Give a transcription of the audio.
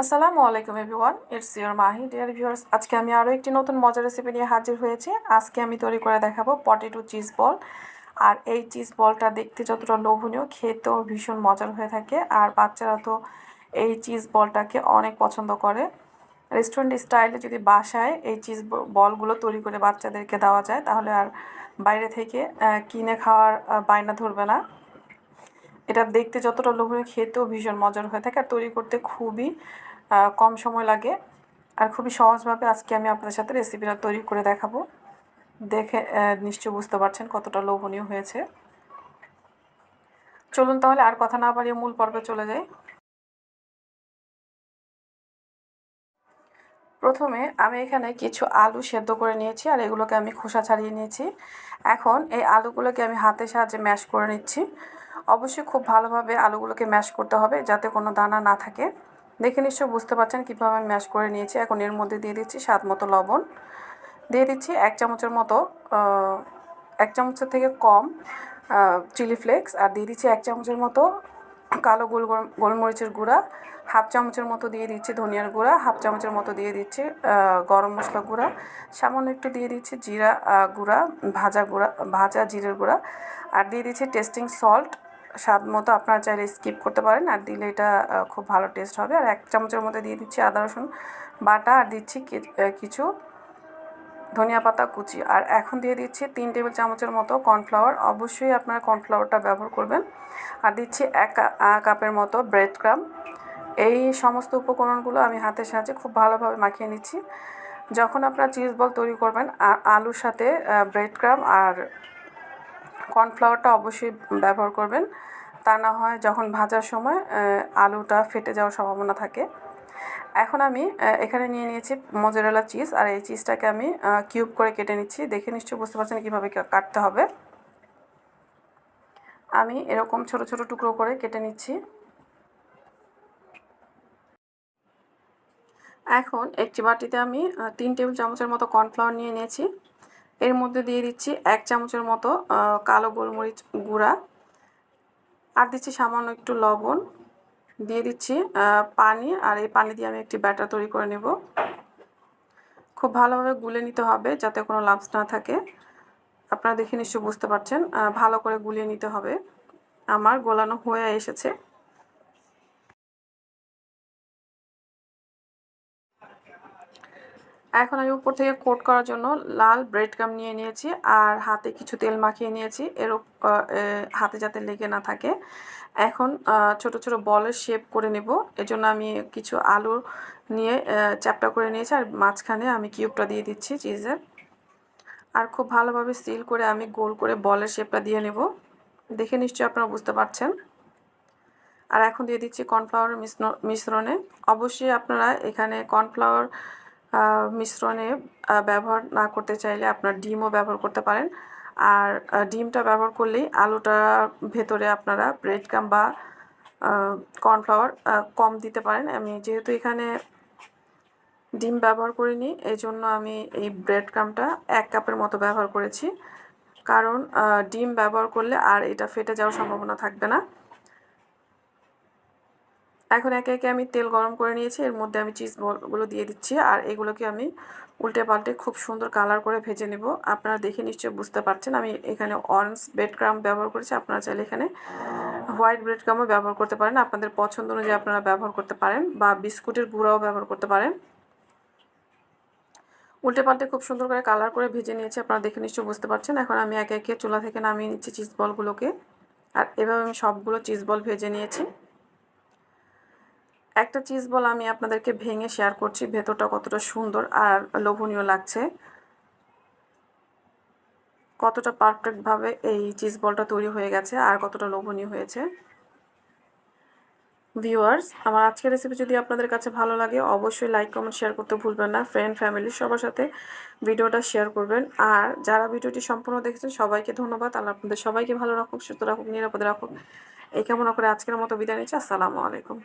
আসসালামু আলাইকুম everyone it's your Mahi dear viewers আজকে আমি আরও একটি নতুন মজার রেসিপি নিয়ে হাজির হয়েছি। আজকে আমি তৈরি করে দেখাবো পটেটো চিজ বল আর এই চিজ বলটা দেখতে যতটা লোভনীয়, খেতেও ভীষণ মজার হয়ে থাকে। আর বাচ্চারা তো এই চিজ বলটাকে অনেক পছন্দ করে। রেস্টুরেন্ট স্টাইলে যদি বাসায় এই চিজ বলগুলো তৈরি করে বাচ্চাদেরকে দেওয়া যায়, তাহলে আর বাইরে থেকে কিনে খাওয়ার বায়না ধরবে না। এটা দেখতে যতটা লোভনীয়, খেতেও ভীষণ মজার হয়ে থাকে আর তৈরি করতে খুবই কম সময় লাগে। আর খুবই সহজভাবে আজকে আমি আপনাদের সাথে রেসিপিটা তৈরি করে দেখাবো। দেখে নিশ্চয় বুঝতে পারছেন কতটা লোভনীয় হয়েছে। চলুন তাহলে আর কথা না বাড়িয়ে মূল পর্বে চলে যাই। প্রথমে আমি এখানে কিছু আলু সেদ্ধ করে নিয়েছি আর এগুলোকে আমি খোসা ছাড়িয়ে নিয়েছি। এখন এই আলুগুলোকে আমি হাতের সাহায্যে ম্যাশ করে নিচ্ছি। অবশ্যই খুব ভালোভাবে আলুগুলোকে ম্যাশ করতে হবে যাতে কোনো দানা না থাকে। দেখে নিশ্চয় বুঝতে পারছেন কীভাবে আমি ম্যাশ করে নিয়েছি। এখন এর মধ্যে দিয়ে দিচ্ছি স্বাদ মতো লবণ। দিয়ে দিচ্ছি এক চামচের মতো এক চামচের থেকে কম চিলি ফ্লেক্স আর দিয়ে দিচ্ছি এক চামচের মতো কালো গোল গোলমরিচের গুঁড়া। হাফ চামচের মতো দিয়ে দিচ্ছি ধনিয়ার গুঁড়া। হাফ চামচের মতো দিয়ে দিচ্ছি গরম মশলা গুঁড়া। সামান্য একটু দিয়ে দিচ্ছি জিরা গুঁড়া, ভাজা গুঁড়া, ভাজা জিরের গুঁড়া। আর দিয়ে দিচ্ছি টেস্টিং সল্ট স্বাদ মতো আপনারা চাইলে স্কিপ করতে পারেন আর দিলে এটা খুব ভালো টেস্ট হবে। আর এক চামচের মধ্যে দিয়ে দিচ্ছি আদা, রসুন বাটা আর দিচ্ছি কিছু ধনিয়া পাতা, কুচি। আর এখন দিয়ে দিচ্ছি তিন টেবিল চামচের মতো কর্নফ্লাওয়ার অবশ্যই আপনারা কর্নফ্লাওয়ারটা ব্যবহার করবেন। আর দিচ্ছি এক কাপের মতো ব্রেড ক্রাম এই সমস্ত উপকরণগুলো আমি হাতের সাহায্যে খুব ভালোভাবে মাখিয়ে নিচ্ছি। যখন আপনারা চিজ বল তৈরি করবেন আর আলুর সাথে ব্রেড ক্রাম আর কর্নফ্লাওয়ারটা অবশ্যই ব্যবহার করবেন। তা না হয় যখন ভাজার সময় আলুটা ফেটে যাওয়ার সম্ভাবনা থাকে। এখন আমি এখানে নিয়ে নিয়েছি মজেরেলা চিজ আর এই চিজটাকে আমি কিউব করে কেটে নিচ্ছি। দেখে নিশ্চয়ই বুঝতে পারছেন কীভাবে কাটতে হবে। আমি এরকম ছোট ছোট টুকরো করে কেটে নিচ্ছি। এখন একটি বাটিতে আমি তিন টেবিল চামচের মতো কর্নফ্লাওয়ার নিয়ে নিয়েছি। এর মধ্যে দিয়ে দিচ্ছি এক চামচের মতো কালো গোলমরিচ গুঁড়া। আর দিচ্ছি সামান্য একটু লবণ। দিয়ে দিচ্ছি পানি। আর এই পানি দিয়ে আমি একটি ব্যাটার তৈরি করে নেব। খুব ভালোভাবে গুলে নিতে হবে যাতে কোনো লাভস না থাকে। আপনারা দেখে নিশ্চয়ই বুঝতে পারছেন ভালো করে গুলিয়ে নিতে হবে। আমার গোলানো হয়ে এসেছে। এখন আমি উপর থেকে কোট করার জন্য লাল ব্রেড ক্রাম নিয়ে নিয়েছি আর হাতে কিছু তেল মাখিয়ে নিয়েছি। এর হাতে যাতে লেগে না থাকে। এখন ছোট ছোট বলের শেপ করে নেব। এজন্য আমি কিছু আলু নিয়ে চ্যাপটা করে নিয়েছি আর মাঝখানে আমি কিউবটা দিয়ে দিচ্ছি চিজের আর খুব ভালোভাবে সিল করে আমি গোল করে বলের শেপটা দিয়ে নেব। দেখে নিশ্চয়ই আপনারা বুঝতে পারছেন। আর এখন দিয়ে দিচ্ছি কর্নফ্লাওয়ার মিশ্রণে। অবশ্যই আপনারা এখানে কর্নফ্লাওয়ার মিশ্রণে ব্যবহার না করতে চাইলে আপনার ডিমও ব্যবহার করতে পারেন। আর ডিমটা ব্যবহার করলেই আলুটার ভেতরে আপনারা ব্রেড কাম বা কর্নফ্লাওয়ার কম দিতে পারেন। আমি যেহেতু এখানে ডিম ব্যবহার করিনি এই জন্য আমি এই ব্রেড ক্রামটা এক কাপের মতো ব্যবহার করেছি। কারণ ডিম ব্যবহার করলে আর এটা ফেটে যাওয়ার সম্ভাবনা থাকবে না। এখন একে একে আমি তেল গরম করে নিয়েছি, এর মধ্যে আমি চিজ বলগুলো দিয়ে দিচ্ছি, আর এগুলোকে আমি উল্টে পাল্টে খুব সুন্দর কালার করে ভেজে নেব। আপনারা দেখে নিশ্চয়ই বুঝতে পারছেন, আমি এখানে অরেঞ্জ ব্রেড ক্রাম ব্যবহার করেছি, আপনারা চাইলে এখানে হোয়াইট ব্রেড ক্রামও ব্যবহার করতে পারেন। আপনাদের পছন্দ অনুযায়ী আপনারা ব্যবহার করতে পারেন, বা বিস্কুটের গুঁড়াও ব্যবহার করতে পারেন। উল্টে পাল্টে খুব সুন্দর করে কালার করে ভেজে নিয়েছি, আপনারা দেখে নিশ্চয়ই বুঝতে পারছেন। এখন আমি একে একে চুলা থেকে নামিয়ে নিচ্ছি চিজ বলগুলোকে আর এভাবে আমি সবগুলো চিজ বল ভেজে নিয়েছি। একটা চিজ বল আমি আপনাদেরকে ভেঙে শেয়ার করছি, ভেতরটা কতটা সুন্দর আর লোভনীয় লাগছে। কতটা পারফেক্টভাবে এই চিজ বলটা তৈরি হয়ে গেছে আর কতটা লোভনীয় হয়েছে। ভিউয়ার্স আমার আজকের রেসিপি যদি আপনাদের কাছে ভালো লাগে, অবশ্যই লাইক কমেন্ট শেয়ার করতে ভুলবেন না। ফ্রেন্ড ফ্যামিলি সবার সাথে ভিডিওটা শেয়ার করবেন। আর যারা ভিডিওটি সম্পূর্ণ দেখেছেন, সবাইকে ধন্যবাদ। আল্লাহ আপনাদের সবাইকে ভালো রাখুক, সুস্থ রাখুক, নিরাপদে রাখুক। এই কেমন করে আজকের মতো বিদায় নিচ্ছি। আসসালামু আলাইকুম।